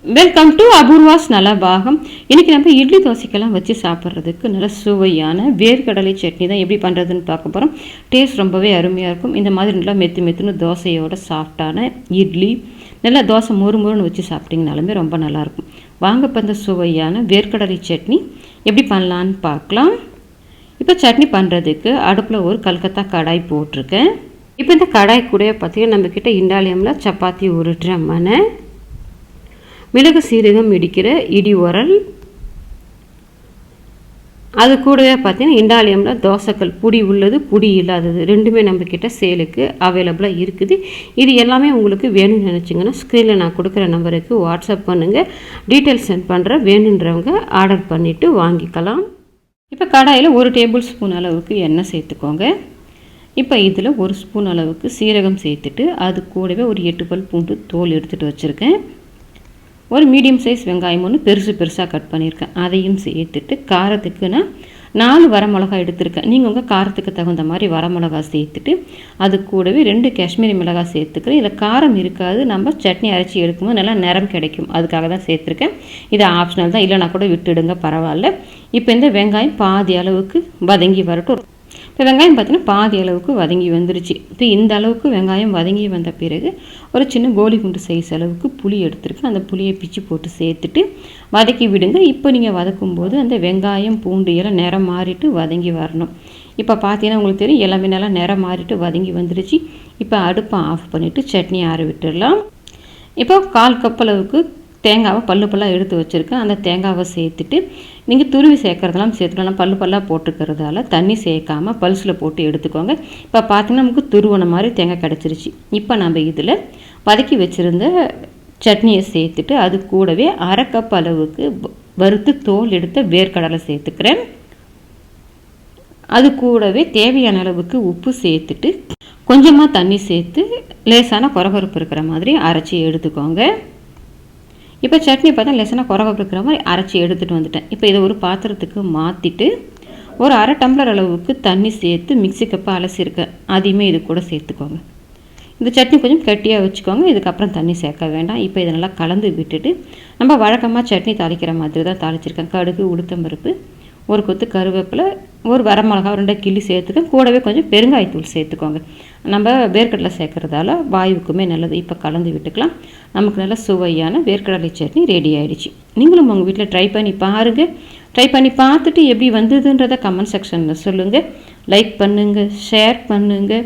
Welcome to Apoorva's பாகம் இன்றைக்கி நம்ம இட்லி தோசைக்கெல்லாம் வச்சு சாப்பிட்றதுக்கு நல்ல சுவையான வேர்க்கடலை சட்னி தான் எப்படி பண்ணுறதுன்னு பார்க்க போகிறோம் டேஸ்ட் ரொம்பவே அருமையாக இருக்கும். இந்த மாதிரி நல்லா மெத்து மெத்துன்னு தோசையோட சாஃப்டான இட்லி நல்லா தோசை மொறு மொறுன்னு வச்சு சாப்பிட்டிங்கனாலுமே ரொம்ப நல்லாயிருக்கும் வாங்க இப்போ இந்த சுவையான வேர்க்கடலை சட்னி எப்படி பண்ணலான்னு பார்க்கலாம். இப்போ சட்னி பண்ணுறதுக்கு அடுப்பில் ஒரு கல்கத்தா கடாய் போட்டிருக்கேன். இப்போ இந்த கடாய் கூட பார்த்தீங்கன்னா நம்மக்கிட்ட இண்டாலியமில் சப்பாத்தி உருட்டுற மனை மிளகு சீரகம் இடிக்கிற இடி உரல். அது கூடவே பார்த்தீங்கன்னா இண்டாலியமில் தோசைக்கல் புடி உள்ளது புடி இல்லாதது ரெண்டுமே நம்மக்கிட்ட சேலுக்கு அவைலபிளாக இருக்குது. இது எல்லாமே உங்களுக்கு வேணும்னு நினச்சிங்கன்னா ஸ்க்ரீனில் நான் கொடுக்குற நம்பருக்கு வாட்ஸ்அப் பண்ணுங்கள் டீட்டெயில்ஸ் சென்ட் பண்ணுற வேணுன்றவங்க ஆர்டர் பண்ணிவிட்டு வாங்கிக்கலாம். இப்போ கடாயில் ஒரு டேபிள் ஸ்பூன் அளவுக்கு எண்ணெய் சேர்த்துக்கோங்க. இப்போ இதில் ஒரு ஸ்பூன் அளவுக்கு சீரகம் சேர்த்துட்டு அது கூடவே ஒரு எட்டு பல் பூண்டு தோல் எடுத்துகிட்டு வச்சுருக்கேன். ஒரு மீடியம் சைஸ் வெங்காயம் ஒன்று பெருசு பெருசாக கட் பண்ணியிருக்கேன். அதையும் சேர்த்துட்டு காரத்துக்கு நான் நாலு வரமிளகா எடுத்திருக்கேன். நீங்கள் உங்கள் காரத்துக்கு தகுந்த மாதிரி வரமிளகா சேர்த்துட்டு அது கூடவே ரெண்டு காஷ்மீரி மிளகாய் சேர்த்துக்கிறேன். இதில் காரம் இருக்காது. நம்ம சட்னி அரைச்சி எடுக்கும்போது நல்லா நிறம் கிடைக்கும். அதுக்காக தான் சேர்த்துருக்கேன். இது ஆப்ஷனல் தான். இல்லைனா கூட விட்டுடுங்க பரவாயில்ல. இப்போ இந்த வெங்காயம் பாதி அளவுக்கு வதங்கி வரட்டும். இப்போ வெங்காயம் பார்த்தீங்கன்னா பாதி அளவுக்கு வதங்கி வந்துருச்சு. இப்போ இந்த அளவுக்கு வெங்காயம் வதங்கி வந்த பிறகு ஒரு சின்ன கோலி குண்டு சைஸ் அளவுக்கு புளி எடுத்துருக்கேன். அந்த புளியை பிச்சு போட்டு சேர்த்துட்டு வதக்கி விடுங்க. இப்போ நீங்கள் வதக்கும்போது அந்த வெங்காயம் பூண்டு எல்லாம் நிறம் மாறிட்டு வதங்கி வரணும். இப்போ பார்த்தீங்கன்னா உங்களுக்கு தெரியும் எல்லாமே நல்லா நிறம் மாறிட்டு வதங்கி வந்துருச்சு. இப்போ அடுப்பை ஆஃப் பண்ணிவிட்டு சட்னி ஆற விட்டுடலாம். இப்போ கால் கப் அளவுக்கு தேங்காவை பல்லு பல்லாக எடுத்து வச்சுருக்கேன். அந்த தேங்காவை சேர்த்துட்டு நீங்கள் துருவி சேர்க்குறதெல்லாம் சேர்த்துக்கலாம் பல்லு பல்லாக போட்டுக்கிறதால தண்ணி சேர்க்காமல் பல்ஸில் போட்டு எடுத்துக்கோங்க. இப்போ பார்த்தீங்கன்னா நமக்கு துருவன மாதிரி தேங்காய் கிடச்சிருச்சு. இப்போ நம்ம இதில் வதக்கி வச்சுருந்த சட்னியை சேர்த்துட்டு அது கூடவே அரை கப் அளவுக்கு வறுத்து தோல் எடுத்த வேர்க்கடலை சேர்த்துக்கிறேன். அது கூடவே தேவையான அளவுக்கு உப்பு சேர்த்துட்டு கொஞ்சமாக தண்ணி சேர்த்து லேசான குறகுறப்பு இருக்கிற மாதிரி அரைச்சி எடுத்துக்கோங்க. இப்போ சட்னி பார்த்தா லெசனாக குறவை இருக்கிற மாதிரி அரைச்சி எடுத்துகிட்டு வந்துட்டேன். இப்போ இதை ஒரு பாத்திரத்துக்கு மாற்றிட்டு ஒரு அரை டம்ளர் அளவுக்கு தண்ணி சேர்த்து மிக்சி கப்பை அலசியிருக்கேன் அதையுமே இது கூட சேர்த்துக்கோங்க. இந்த சட்னி கொஞ்சம் கட்டியாக வச்சுக்கோங்க. இதுக்கப்புறம் தண்ணி சேர்க்க வேண்டாம். இப்போ இதை நல்லா கலந்து விட்டுட்டு நம்ம வழக்கமாக சட்னி தாளிக்கிற மாதிரி தான் தாளிச்சிருக்கேன். கடுகு உளுத்தம்பருப்பு ஒரு கொத்து கருவேப்பிலை ஒரு வரமிளகா ரெண்டு கிள்ளி சேர்த்துக்கேன் கூடவே கொஞ்சம் பெருங்காயத்தூள் சேர்த்துக்கோங்க. நம்ம வேர்க்கடலை சேர்க்குறதால வாயுக்குமே நல்லது. இப்போ கலந்து விட்டுக்கலாம். நமக்கு நல்ல சுவையான வேர்க்கடலை சட்னி ரெடி ஆகிடுச்சு நீங்களும் உங்கள் வீட்டில் ட்ரை பண்ணி பாருங்கள் ட்ரை பண்ணி பார்த்துட்டு எப்படி வந்ததுன்றதை கமெண்ட் செக்ஷனில் சொல்லுங்கள் லைக் பண்ணுங்கள் ஷேர் பண்ணுங்கள்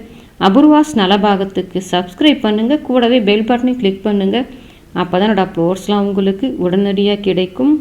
அபூர்வாஸ் நலபாகத்துக்கு சப்ஸ்கிரைப் பண்ணுங்கள் கூடவே பெல் பட்டனையும் கிளிக் பண்ணுங்கள் அப்போ தான் என்னோடய அப்லோட்ஸ்லாம் உங்களுக்கு உடனடியாக கிடைக்கும்.